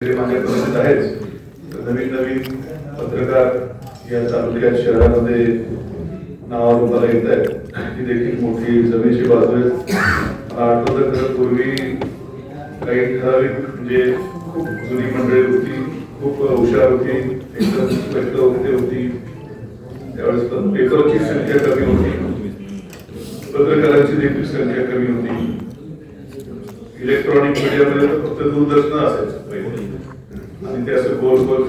ते माझ्या परिचित आहेच नवीन नवीन पत्रकार या तालुक्यात शहरामध्ये नावारूपाला येत आहेत. ही देखील मोठी जमेची बाजू आहे मला आठवतं खरं पूर्वी काही ठराविक म्हणजे खूप जुनी मंडळी होती खूप हुशार होती एकदम स्पष्ट होते होती. त्यावेळेस पण पेपरची संख्या कमी होती. पत्रकारांची देखील संख्या कमी होती. इलेक्ट्रॉनिक मीडियामध्ये फक्त दूरदर्शन असायचं पहिले असं गोल गोल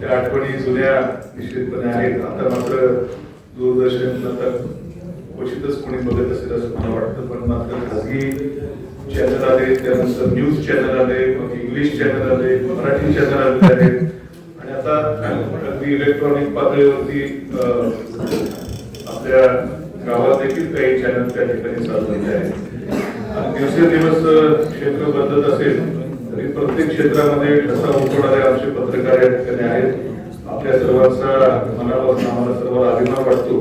त्या आठवणी जुन्या निश्चितपणे आहेत. आता मात्र दूरदर्शन आता क्वचितच कोणी बघत असेल असं मला वाटतं पण मात्र खाजगी चॅनल आले त्यानंतर न्यूज चॅनल आले मग इंग्लिश चॅनल आले मराठी चॅनल आले आहेत. आणि आता अगदी इलेक्ट्रॉनिक पातळीवरती आपल्या गावात देखील काही चॅनल त्या ठिकाणी चालू झाले आहेत. आणि दिवसेंदिवस क्षेत्र बदलत असेल प्रत्येक क्षेत्रामध्ये ठसा उठवणारे आमचे पत्रकार या ठिकाणी आहेत आपल्या सर्वांचा मनापासून आम्हाला सर्वांना अभिमान वाटतो.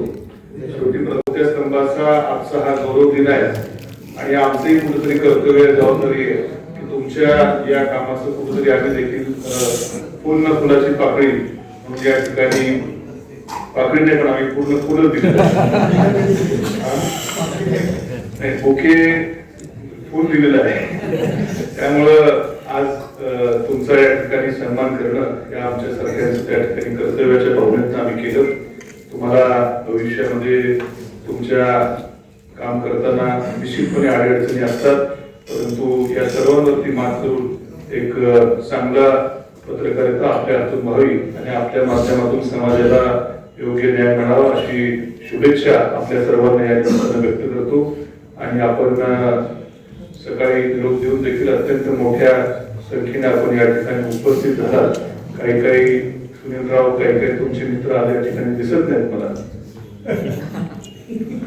शेवटी प्रत्येक स्तंभाचा आजचा हा गौरव दिन आहे आणि आमचंही कुठेतरी कर्तव्य जबाबदारी आहे की तुमच्या या कामाचं कुठेतरी आम्ही देखील पूर्ण फुलाची पाकळी म्हणजे या ठिकाणी पाकळी नाही पण आम्ही पूर्ण फुलं दिलं. नाही बुके फुल दिलेलं आहे. त्यामुळं आज अं, तुमचा या ठिकाणी सन्मान करणं या आमच्या सरकारचं त्या ठिकाणी कर्तव्याच्या भावनेतनं आम्ही केलं. तुम्हाला भविष्यामध्ये तुमच्या काम करताना निश्चितपणे अडचणी असतात परंतु या सर्वांवरती मात करून एक चांगला पत्रकारिता आपल्या हातून व्हावी आणि आपल्या माध्यमातून समाजाला योग्य न्याय मिळावा अशी शुभेच्छा आपल्या सर्वांना या निमित्तानं व्यक्त करतो. आणि आपण सकाळी निरोप देऊन देखील अत्यंत मोठ्या संख्येने आपण या ठिकाणी उपस्थित झालात काही काही सुनीलराव काही काही तुमचे मित्र आले या ठिकाणी दिसत नाहीत मला.